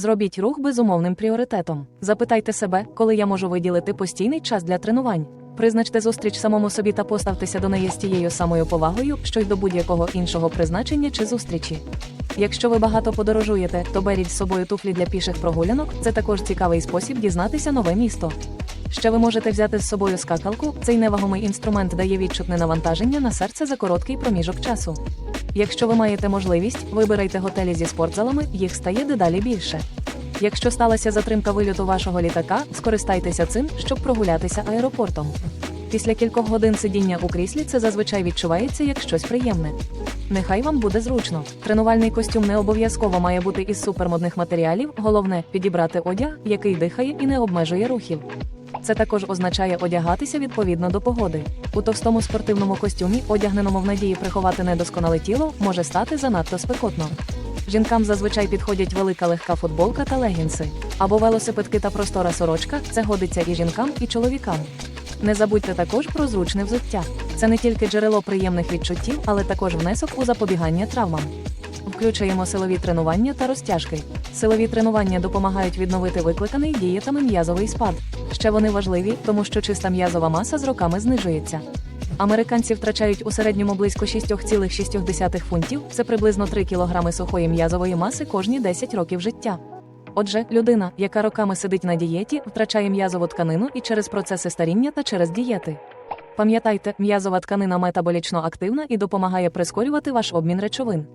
Зробіть рух безумовним пріоритетом. Запитайте себе, коли я можу виділити постійний час для тренувань. Призначте зустріч самому собі та поставтеся до неї з тією самою повагою, що й до будь-якого іншого призначення чи зустрічі. Якщо ви багато подорожуєте, то беріть з собою туфлі для піших прогулянок. Це також цікавий спосіб дізнатися нове місто. Ще ви можете взяти з собою скакалку. Цей невагомий інструмент дає відчутне навантаження на серце за короткий проміжок часу. Якщо ви маєте можливість, вибирайте готелі зі спортзалами, їх стає дедалі більше. Якщо сталася затримка вильоту вашого літака, скористайтеся цим, щоб прогулятися аеропортом. Після кількох годин сидіння у кріслі це зазвичай відчувається як щось приємне. Нехай вам буде зручно. Тренувальний костюм не обов'язково має бути із супермодних матеріалів, головне підібрати одяг, який дихає і не обмежує рухів. Це також означає одягатися відповідно до погоди. У товстому спортивному костюмі, одягненому в надії приховати недосконале тіло, може стати занадто спекотно. Жінкам зазвичай підходять велика легка футболка та легінси, або велосипедки та простора сорочка. Це годиться і жінкам, і чоловікам. Не забудьте також про зручне взуття. Це не тільки джерело приємних відчуттів, але також внесок у запобігання травмам. Включаємо силові тренування та розтяжки. Силові тренування допомагають відновити викликаний дієтами м'язовий спад. Ще вони важливі, тому що чиста м'язова маса з роками знижується. Американці втрачають у середньому близько 6,6 фунтів, це приблизно 3 кг сухої м'язової маси кожні 10 років життя. Отже, людина, яка роками сидить на дієті, втрачає м'язову тканину і через процеси старіння та через дієти. Пам'ятайте, м'язова тканина метаболічно активна і допомагає прискорювати ваш обмін речовин.